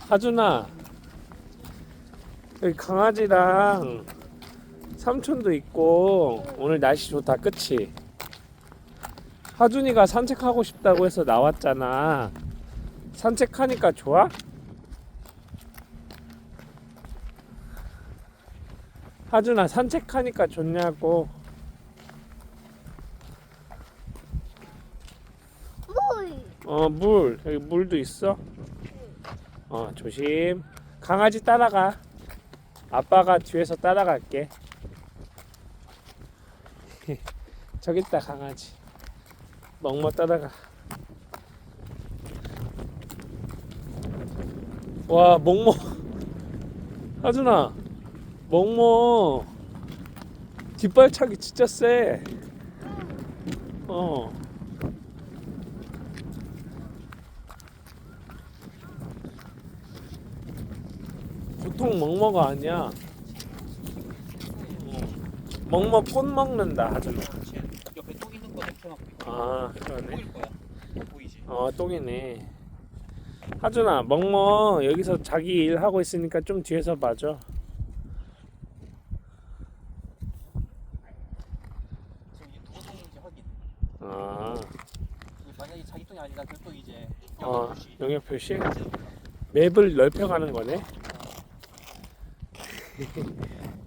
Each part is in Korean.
하준아 여기 강아지랑 삼촌도 있고 오늘 날씨 좋다 그치? 하준이가 산책하고 싶다고 해서 나왔잖아 산책하니까 좋아? 하준아 산책하니까 좋냐고 물. 어 물 여기 물도 있어 어 조심. 강아지 따라가. 아빠가 뒤에서 따라갈게. 저기 있다 강아지. 멍멍 따라가. 와 멍멍. 하준아 멍멍. 뒷발차기 진짜 세. 어. 보통 먹먹어 아니야. 어. 먹먹 꽃 먹는다 하잖아. 옆에 똥 있는 거 있고 아 그러네. 보일 거야 보이지? 어 똥이네. 하준아 먹먹 여기서 자기 일 하고 있으니까 좀 뒤에서 봐줘. 지금 이게 누구 똥인지 확인 아 만약에 자기 똥이 아니다 그럼 또 이제 어, 영업 표시 영역 표시. 맵을 넓혀가는 거네.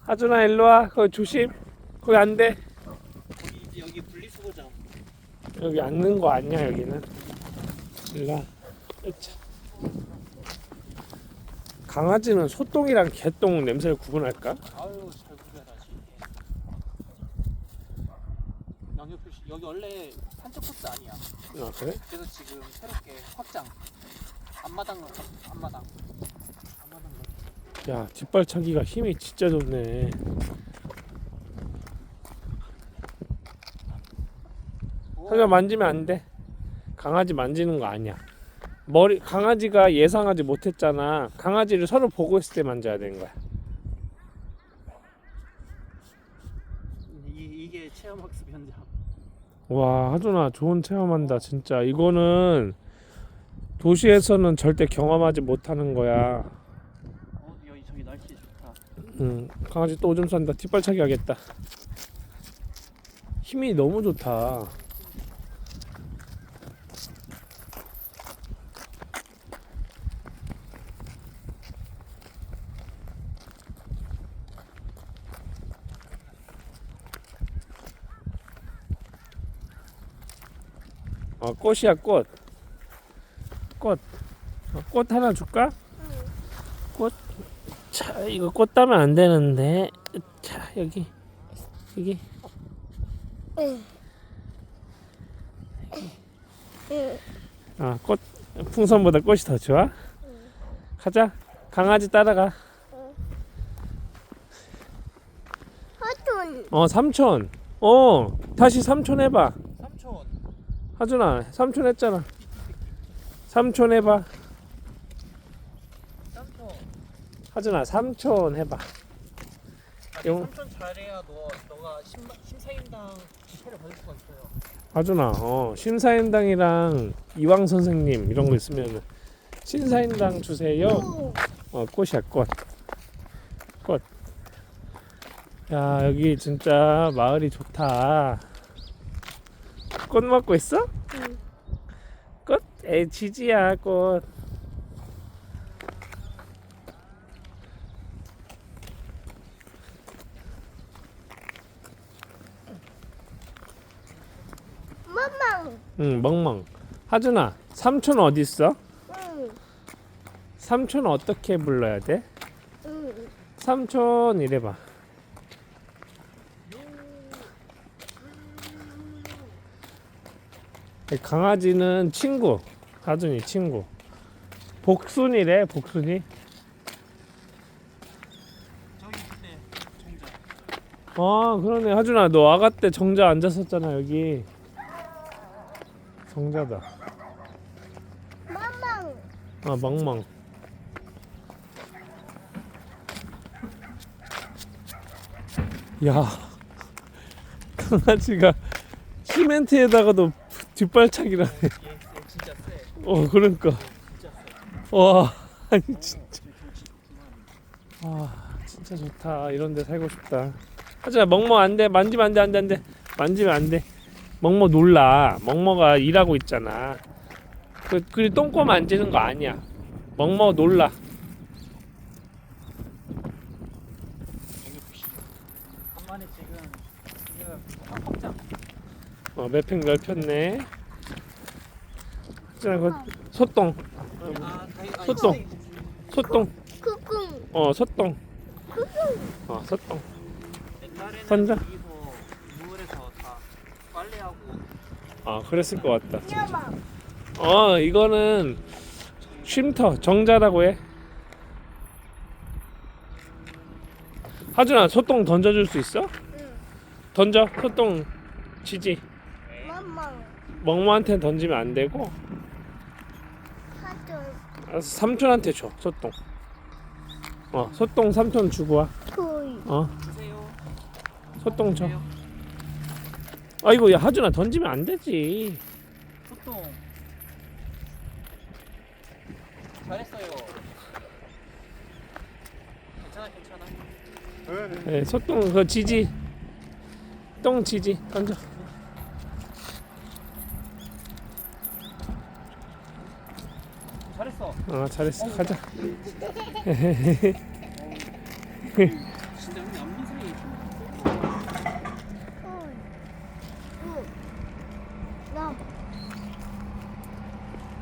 하준아 일로 와. 거기 조심. 거기 안 돼. 거기 이제 여기 분리수거장 여기 앉는 거 아니야 여기는 일로 와. 으차. 강아지는 소똥이랑 개똥 냄새를 구분할까? 아유 잘 구별하지 영역 표시 여기 원래 산책 코스 아니야. 아 그래? 그래서 지금 새롭게 확장. 앞마당 앞마당. 앞마당 야 뒷발차기가 힘이 진짜 좋네. 하지만 만지면 안 돼? 강아지 만지는 거 아니야. 머리 강아지가 예상하지 못했잖아. 강아지를 서로 보고 있을 때 만져야 되는 거야 이, 이게 체험학습 현장 와 하준아 좋은 체험한다 진짜. 이거는 도시에서는 절대 경험하지 못하는 거야. 어 여기 저기 날씨 좋다. 응 강아지 또 오줌 싼다. 뒷발차기 하겠다. 힘이 너무 좋다 어 꽃이야 꽃 꽃. 어, 꽃 하나 줄까? 자, 이거 꽃 따면 안 되는데. 자, 여기. 여기. 아, 꽃 풍선보다 꽃이 더 좋아? 가자. 강아지 따라가. 하준. 어, 삼촌. 어, 다시 삼촌 해봐. 하준아, 삼촌 했잖아. 삼촌 해봐. 삼촌 하준아, 삼촌 해봐. 아니, 용- 삼촌 잘해야 너 너가 심, 심사임당 표를 받을 수가 있어요 하준아, 어, 심사임당이랑 이왕 선생님 이런 거 있으면 심사임당 주세요. 어, 꽃이야, 꽃. 꽃. 야, 여기 진짜 마을이 좋다. 꽃 먹고 있어? 응. 꽃? 에이, 지지야, 꽃. 마망. 응, 멍멍. 하준아, 삼촌 어디 있어? 응. 삼촌 어떻게 불러야 돼? 응. 삼촌 이래봐. 강아지는 친구. 하준이 친구. 복순이래, 복순이. 저기 그때 정자 아, 그러네. 하준아, 너 아가 때 정자 앉았었잖아, 여기. 정자다. 마망. 아, 멍멍. 야 강아지가 시멘트에다가도 뒷발차기라네. 진짜 세. 어 그러니까. 와 아니 진짜 와 진짜 좋다 이런 데 살고 싶다. 하지마 멍멍 안돼 만지면 안 돼 안 돼 안 돼 만지면 안돼 멍멍 놀라 멍멍가 일하고 있잖아. 그 그리 똥꼬 만지는 거 아니야. 멍멍 놀라. 한 마리 지금 지금 한 컵장. 어 매팽 넓혔네. 하지마 그 소똥 소똥. 소똥. 어 소똥 어 소똥 옛날에는 던져. 여기서 물에서 다 빨래하고 아 그랬을 것 같다. 어 이거는 쉼터 정자라고 해. 하준아 소똥 던져줄 수 있어? 응. 던져 소똥 지지 맘마. 멍멍한테 던지면 안 되고 삼촌한테 줘 소똥. 어 소똥 삼촌 주고 와. 토이. 어 주세요. 소똥 줘. 주세요. 아이고 야 하준아 던지면 안 되지. 소똥. 잘했어요. 괜찮아 괜찮아. 네, 소똥 그 지지 똥 지지 던져. 어 잘했어 가자.